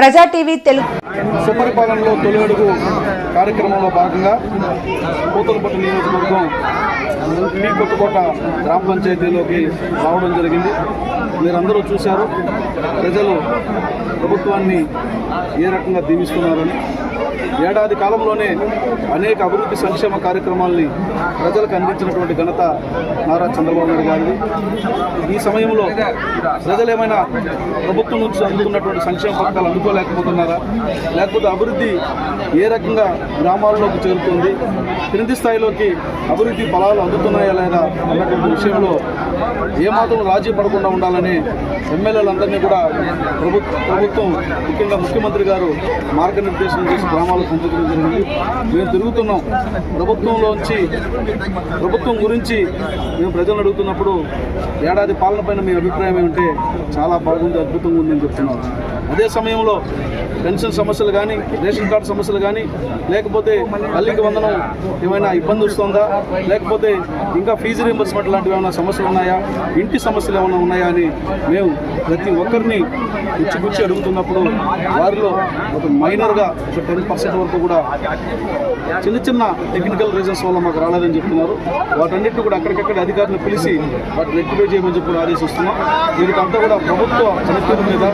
ప్రజా టీవీ తెలుగు సుపరిపాలనలో తొలి అడుగు కార్యక్రమంలో భాగంగా పూతలపట్టు నియోజకవర్గం పీ కొట్టుకోట గ్రామ పంచాయతీలోకి రావడం జరిగింది. మీరందరూ చూశారు. ప్రజలు ప్రభుత్వాన్ని ఏ రకంగా దీవిస్తున్నారని ఏడాది కాలంలోనే అనేక అభివృద్ధి సంక్షేమ కార్యక్రమాల్ని ప్రజలకు అందించినటువంటి ఘనత నారా చంద్రబాబు నాయుడు గారిది. ఈ సమయంలో ప్రజలు ఏమైనా ప్రభుత్వం నుంచి అందుకున్నటువంటి సంక్షేమ పథకాలు అందుకోలేకపోతున్నారా? లేకపోతే అభివృద్ధి ఏ రకంగా గ్రామాల్లోకి చేరుతుంది? క్రింది స్థాయిలోకి అభివృద్ధి ఫలాలు అందుతున్నాయా లేదా అన్నటువంటి విషయంలో ఏమాత్రం రాజీ పడకుండా ఉండాలని ఎమ్మెల్యేలందరినీ కూడా ప్రభుత్వ ప్రభుత్వం ముఖ్యంగా ముఖ్యమంత్రి గారు మార్గనిర్దేశం చేసి గ్రామాలకు పంపించడం జరిగింది. మేము తిరుగుతున్నాం. ప్రభుత్వంలోంచి ప్రభుత్వం గురించి మేము ప్రజలను అడుగుతున్నప్పుడు ఏడాది పాలన పైన మీ అభిప్రాయం ఏమంటే? చాలా బాగుంది అద్భుతంగా ఉందని చెప్తున్నారు అదే సమయంలో పెన్షన్ సమస్యలు కానీ రేషన్ కార్డు సమస్యలు కానీ లేకపోతే తల్లికి వందనం ఏమైనా ఇబ్బంది వస్తుందా? లేకపోతే ఇంకా ఫీజు రీంబర్స్మెంట్ లాంటివి ఏమైనా సమస్యలు ఉన్నాయా? ఇంటి సమస్యలు ఏమైనా ఉన్నాయా అని మేము ప్రతి ఒక్కరిని గుచ్చి అడుగుతున్నప్పుడు వారిలో ఒక మైనర్గా ఒక టెన్ పర్సెంట్ వరకు కూడా చిన్న చిన్న టెక్నికల్ రీజన్స్ వల్ల మాకు రాలేదని చెప్తున్నారు. వాటన్నిటిని కూడా అక్కడికక్కడ అధికారులను పిలిచి వాటిని రెక్టిఫై చేయమని చెప్పి ఆదేశిస్తున్నాం. దీనికంతా కూడా ప్రభుత్వ పనితీరు మీద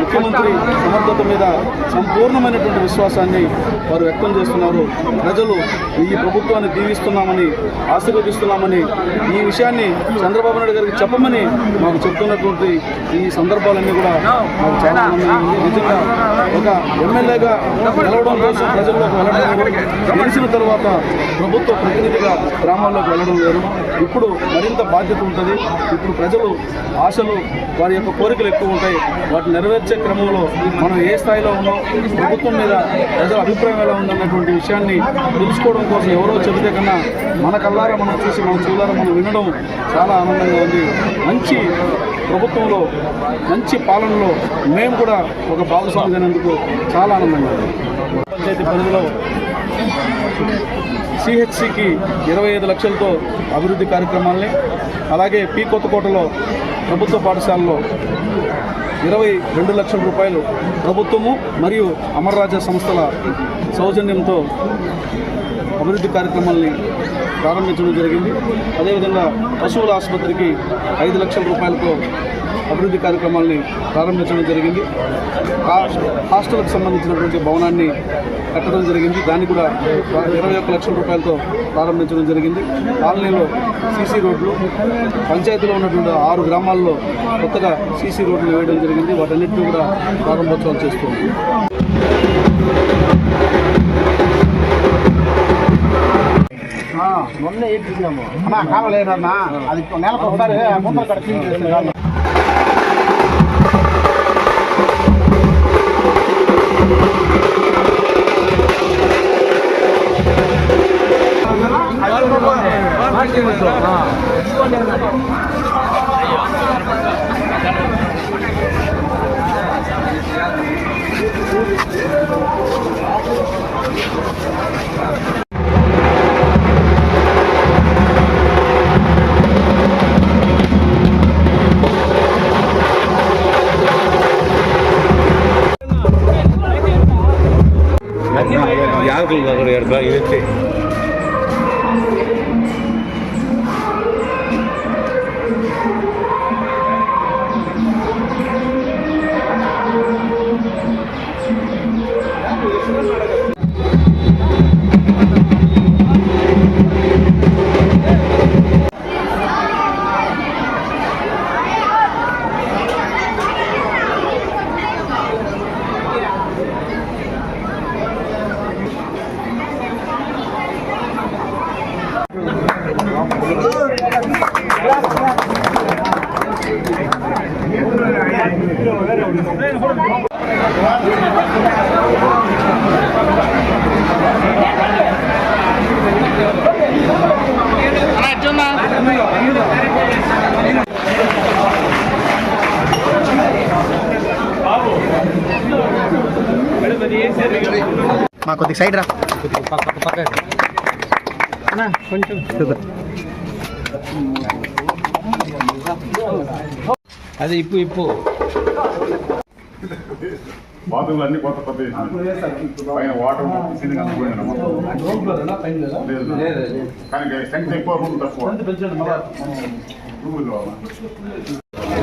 ముఖ్యమంత్రి సమర్థత మీద సంపూర్ణమైనటువంటి విశ్వాసాన్ని వారు వ్యక్తం చేస్తున్నారు. ప్రజలు ఈ ప్రభుత్వాన్ని దీవిస్తున్నామని ఆశీర్వదిస్తున్నామని ఈ విషయాన్ని చంద్రబాబు నాయుడు గారికి చెప్పమని మాకు చెప్తున్నటువంటి ఈ సందర్భాలన్నీ కూడా మాకు చాలా నిజంగా ఒక ఎమ్మెల్యేగా గెలవడం కోసం ప్రజల్లోకి వెళ్ళడం గెలిచిన తర్వాత ప్రభుత్వ ప్రతినిధిగా గ్రామాల్లోకి వెళ్ళడం లేదు. ఇప్పుడు మరింత బాధ్యత ఉంటుంది. ఇప్పుడు ప్రజలు ఆశలు వారి యొక్క కోరికలు ఎక్కువ ఉంటాయి. వాటిని నెరవేర్చే క్రమంలో మనం ఏ స్థాయిలో ఉన్నాం ప్రభుత్వం మీద ప్రజల అభిప్రాయం ఎలా ఉందన్నటువంటి విషయాన్ని తెలుసుకోవడం కోసం ఎవరో చెబితే కన్నా మన కల్లారా మనం చూసి మన చూడాలని మనం వినడం చాలా ఆనందంగా ఉంది. మంచి ప్రభుత్వంలో మంచి పాలనలో మేము కూడా ఒక భాగస్వామిగానందుకు చాలా ఆనందంగా ఉంది. పంచాయతీ పరిధిలో సిహెచ్సికి ఇరవై ఐదు లక్షలతో అభివృద్ధి కార్యక్రమాల్ని అలాగే పీ కొత్తకోటలో ప్రభుత్వ పాఠశాలలో ఇరవై రెండు లక్షల రూపాయలు ప్రభుత్వము మరియు అమర్రాజా సంస్థల సౌజన్యంతో అభివృద్ధి కార్యక్రమాల్ని ప్రారంభించడం జరిగింది. అదేవిధంగా పశువుల ఆసుపత్రికి ఐదు లక్షల రూపాయలతో అభివృద్ధి కార్యక్రమాల్ని ప్రారంభించడం జరిగింది. హాస్టల్కి సంబంధించినటువంటి భవనాన్ని కట్టడం జరిగింది. దాన్ని కూడా ఇరవై ఒక్క లక్షల రూపాయలతో ప్రారంభించడం జరిగింది. కాలనీలో సీసీ రోడ్లు పంచాయతీలో ఉన్నటువంటి ఆరు గ్రామాల్లో కొత్తగా సీసీ రోడ్లు వేయడం జరిగింది. వాటన్నిటిని కూడా ప్రారంభోత్సవాలు చేస్తుంది. ஒன்று எயிட் அண்ணா காவல் ஏறா அதுக்கு மேலே கொடுத்தாரு மூத்தர் கடைசி Thank you. ಯಾವಾಗಲೂ ಅವರು ಎರಡು ಇರುತ್ತೆ మా కొద్దిగా సైడ్ రా అది ఇప్పు ఇప్పు. బాత్రూమ్లు అన్ని కొత్త కొత్త. పైన వాటర్ కింద కనుక్కోండి మొత్తం. కానీ స్ట్రెంగ్త్ ఎక్కువ తక్కువ.